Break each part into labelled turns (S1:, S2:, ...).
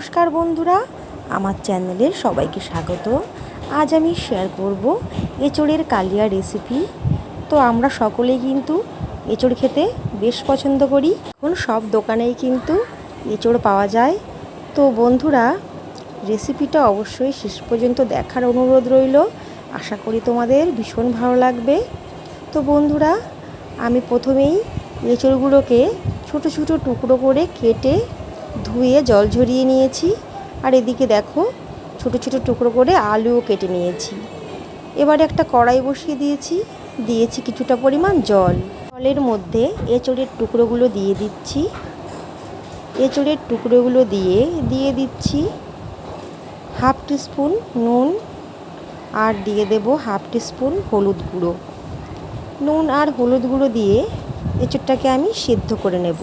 S1: নমস্কার বন্ধুরা, আমার চ্যানেলে সবাইকে স্বাগত। আজ আমি শেয়ার করব এঁচড়ের কালিয়া রেসিপি তো আমরা সকলেই কিন্তু এঁচড় খেতে বেশ পছন্দ করি। এখন সব দোকানেই কিন্তু এঁচড় পাওয়া যায়। তো বন্ধুরা রেসিপিটা অবশ্যই শেষ পর্যন্ত দেখার অনুরোধ রইল। আশা করি তোমাদের ভীষণ ভালো লাগবে। তো বন্ধুরা, আমি প্রথমেই এঁচড়গুলোকে ছোট ছোট টুকরো করে কেটে ধুয়ে জল ঝরিয়ে নিয়েছি। আর এদিকে দেখো, ছোট ছোট টুকরো করে আলুও কেটে নিয়েছি। এবারে একটা কড়াই বসিয়ে দিয়েছি। দিয়েছি কিছুটা পরিমাণ জল। জলের মধ্যে এঁচড়ের টুকরোগুলো দিয়ে দিচ্ছি। এঁচড়ের টুকরোগুলো দিয়ে দিয়ে দিচ্ছি হাফ টিস্পুন নুন আর দিয়ে দেব হাফ টিস্পুন হলুদ গুঁড়ো। নুন আর হলুদ গুঁড়ো দিয়ে এঁচড়টাকে আমি সেদ্ধ করে নেব।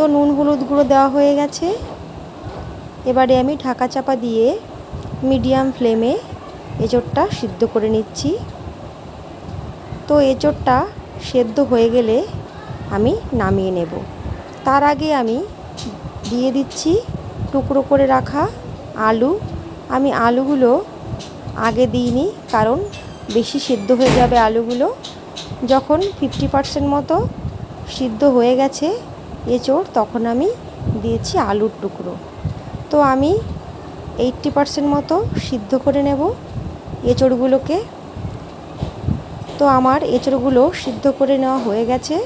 S1: তো নুন হলুদ গুঁড়ো দেওয়া হয়ে গেছে। এবারে আমি ঢাকা চাপা দিয়ে মিডিয়াম ফ্লেমে এঁচড়টা সিদ্ধ করে নিচ্ছি। তো এঁচড়টা সেদ্ধ হয়ে গেলে আমি নামিয়ে নেব। তার আগে আমি দিয়ে দিচ্ছি টুকরো করে রাখা আলু। আমি আলুগুলো আগে দিইনি, কারণ বেশি সিদ্ধ হয়ে যাবে আলুগুলো। যখন ফিফটি পার্সেন্ট মতো সিদ্ধ হয়ে গেছে এঁচড় তখন আমি দিয়েছি আলুর টুকরো। তো আমি এইটটি পার্সেন্ট মতো সিদ্ধ করে নেব এঁচড়গুলোকে তো আমার এঁচড়গুলো সিদ্ধ করে নেওয়া হয়ে গেছে।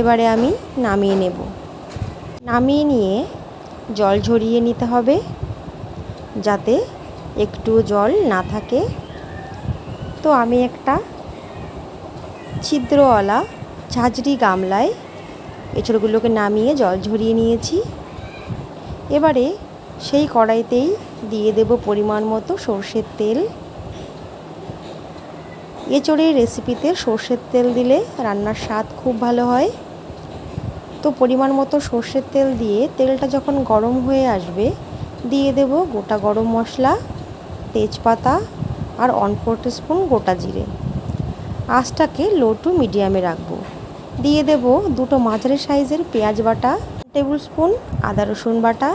S1: এবারে আমি নামিয়ে নেব। নামিয়ে নিয়ে জল ঝরিয়ে নিতে হবে, যাতে একটু জল না থাকে। তো আমি একটা ছিদ্রওয়ালা ঝাঁঝরি গামলায় এঁচড়গুলোকে নামিয়ে জল ঝরিয়ে নিয়েছি। এবারে সেই কড়াইতেই দিয়ে দেব পরিমাণ মতো সর্ষের তেল। এঁচড়ের রেসিপিতে সর্ষের তেল দিলে রান্নার স্বাদ খুব ভালো হয়। তো পরিমাণ মতো সর্ষের তেল দিয়ে তেলটা যখন গরম হয়ে আসবে, দিয়ে দেব গোটা গরম মশলা, তেজপাতা আর ওয়ান ফোর স্পুন গোটা জিরে। আঁচটাকে লো টু মিডিয়ামে রাখব। দিয়ে দেব দুটো মাঝারি সাইজের পেঁয়াজ বাটা টেবিল স্পুন আদা রসুন বাটা।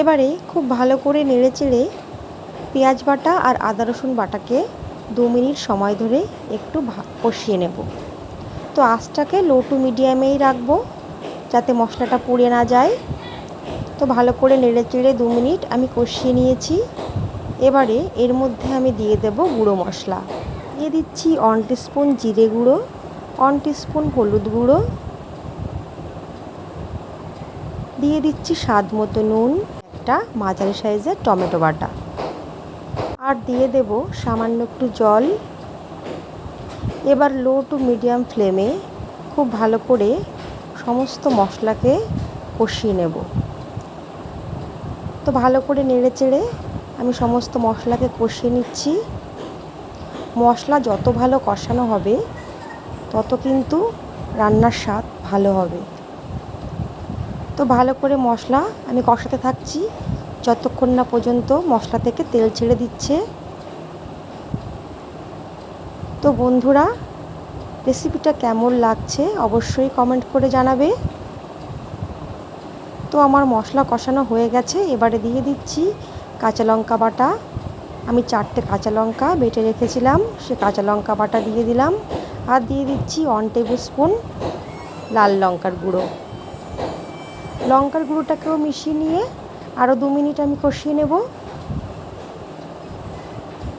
S1: এবারে খুব ভালো করে নেড়ে চেড়ে পেঁয়াজ বাটা আর আদা রসুন বাটাকে দু মিনিট সময় ধরে একটু কষিয়ে নেব। তো আঁচটাকে লো টু মিডিয়ামেই রাখব যাতে মশলাটা পুড়ে না যায়। তো ভালো করে নেড়ে চেড়ে দু মিনিট আমি কষিয়ে নিয়েছি। এবারে এর মধ্যে আমি দিয়ে দেব গুঁড়ো মশলা। দিয়ে দিচ্ছি ওয়ান স্পুন জিরে গুঁড়ো ওয়ান স্পুন হলুদ গুঁড়ো। দিয়ে দিচ্ছি স্বাদ মতো নুন, একটা মাঝারি সাইজের টমেটো বাটা। আর দিয়ে দেব সামান্য একটু জল। এবার লো টু মিডিয়াম ফ্লেমে খুব ভালো করে সমস্ত মশলাকে কষিয়ে নেব। তো ভালো করে নেড়ে চেড়ে আমি সমস্ত মশলাকে কষিয়ে নিচ্ছি। মশলা যত ভালো কষানো হবে, তত কিন্তু রান্নার স্বাদ ভালো হবে। তো ভালো করে মশলা আমি কষাতে থাকছি। যতক্ষণ না পর্যন্ত মশলা থেকে তেল ছেড়ে দিচ্ছে। তো বন্ধুরা রেসিপিটা কেমন লাগছে অবশ্যই কমেন্ট করে জানাবে। তো আমার মশলা কষানো হয়ে গেছে, এবারে দিয়ে দিচ্ছি কাঁচা লঙ্কা বাটা। আমি চারটে কাঁচা লঙ্কা বেটে রেখেছিলাম, সে কাঁচা লঙ্কা বাটা দিয়ে দিলাম আর দিয়ে দিচ্ছি ওয়ান টেবিল স্পুন লাল লঙ্কার গুঁড়ো। লঙ্কার গুঁড়োটাকেও মিশিয়ে নিয়ে আরও দু মিনিট আমি কষিয়ে নেব।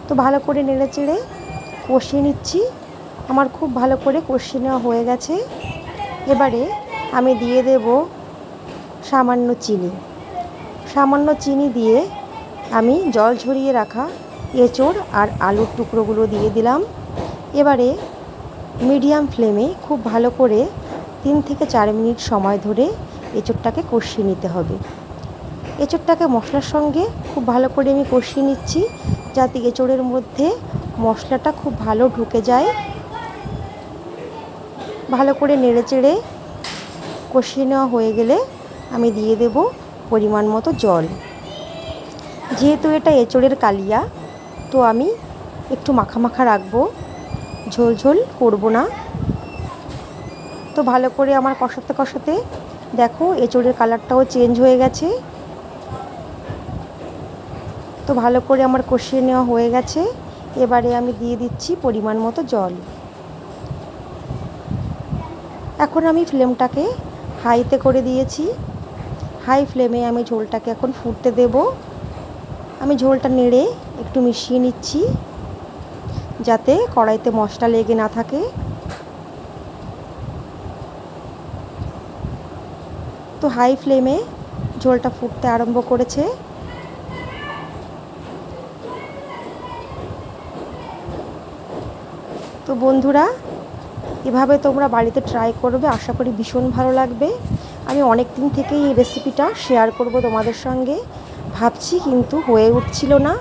S1: তো ভালো করে নেড়ে চেড়ে কষিয়ে নিচ্ছি। আমার খুব ভালো করে কষিয়ে নেওয়া হয়ে গেছে। এবারে আমি দিয়ে দেব সামান্য চিনি। সামান্য চিনি দিয়ে আমি জল ঝরিয়ে রাখা এঁচড় আর আলুর টুকরোগুলো দিয়ে দিলাম। এবারে মিডিয়াম ফ্লেমে খুব ভালো করে তিন থেকে চার মিনিট সময় ধরে এঁচড়টাকে কষিয়ে নিতে হবে। এঁচড়টাকে মশলার সঙ্গে খুব ভালো করে আমি কষিয়ে নিচ্ছি যাতে এঁচড়ের মধ্যে মশলাটা খুব ভালো ঢুকে যায়। ভালো করে নেড়ে চেড়ে কষিয়ে নেওয়া হয়ে গেলে আমি দিয়ে দেব পরিমাণ মতো জল। যেহেতু এটা এঁচড়ের কালিয়া, তো আমি একটু মাখা মাখা রাখব। ঝোল ঝোল করব না। তো ভালো করে আমার কষাতে কষাতে দেখো এঁচড়ের কালারটাও চেঞ্জ হয়ে গেছে। তো ভালো করে আমার কষিয়ে নেওয়া হয়ে গেছে। এবারে আমি দিয়ে দিচ্ছি পরিমাণ মতো জল। এখন আমি ফ্লেমটাকে হাইতে করে দিয়েছি। হাই ফ্লেমে আমি ঝোলটাকে এখন ফুটতে দেব। আমি ঝোলটা নেড়ে একটু মিশিয়ে নিচ্ছি, যাতে কড়াইতে মশলা লেগে না থাকে। তো হাই ফ্লেমে ঝোলটা ফুটতে আরম্ভ করেছে। তো বন্ধুরা, এভাবে তোমরা বাড়িতে ট্রাই করবে, আশা করি ভীষণ ভালো লাগবে। আমি অনেক দিন থেকেই এই রেসিপিটা শেয়ার করব তোমাদের সঙ্গে। ভাবছি কিন্তু হয়ে উঠছিল না।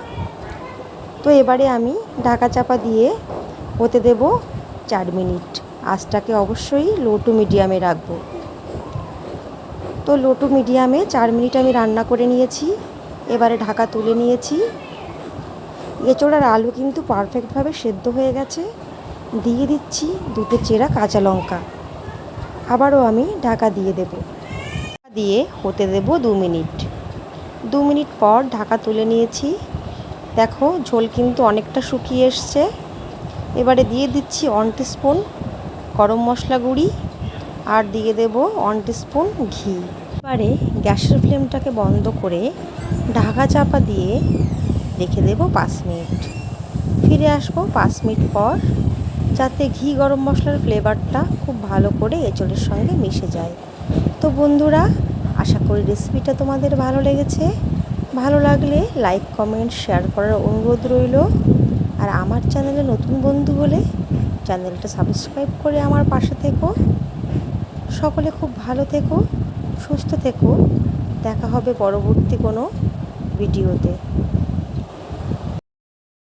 S1: তো এবারে আমি ঢাকা চাপা দিয়ে হতে দেব চার মিনিট। আঁচটাকে অবশ্যই লো টু মিডিয়ামে রাখব। তো লো টু মিডিয়ামে চার মিনিট আমি রান্না করে নিয়েছি, এবারে ঢাকা তুলে নিয়েছি। এঁচোড়ার আলু কিন্তু পারফেক্টভাবে সেদ্ধ হয়ে গেছে। দিয়ে দিচ্ছি দুটো চেরা কাঁচা লঙ্কা। আবারও আমি ঢাকা দিয়ে দেব। দিয়ে হতে দেব দু মিনিট। দু মিনিট পর ঢাকা তুলে নিয়েছি। দেখো, ঝোল কিন্তু অনেকটা শুকিয়ে এসছে। এবারে দিয়ে দিচ্ছি ওয়ান স্পুন গরম মশলা গুঁড়ি আর দিয়ে দেব ওয়ান স্পুন ঘি। এবারে গ্যাসের ফ্লেমটাকে বন্ধ করে ঢাকা চাপা দিয়ে রেখে দেব পাঁচ মিনিট। ফিরে আসব পাঁচ মিনিট পর, যাতে ঘি গরম মশলার ফ্লেভারটা খুব ভালো করে এঁচড়ের সঙ্গে মিশে যায়। তো বন্ধুরা আশা করি রেসিপিটা তোমাদের ভালো লেগেছে। ভালো লাগলে লাইক কমেন্ট শেয়ার করার অনুরোধ রইল। আর আমার চ্যানেলে নতুন বন্ধু হলে চ্যানেলটা সাবস্ক্রাইব করে আমার পাশে থেকো। সকলে খুব ভালো থেকো, সুস্থ থেকো। দেখা হবে পরবর্তী কোনো ভিডিওতে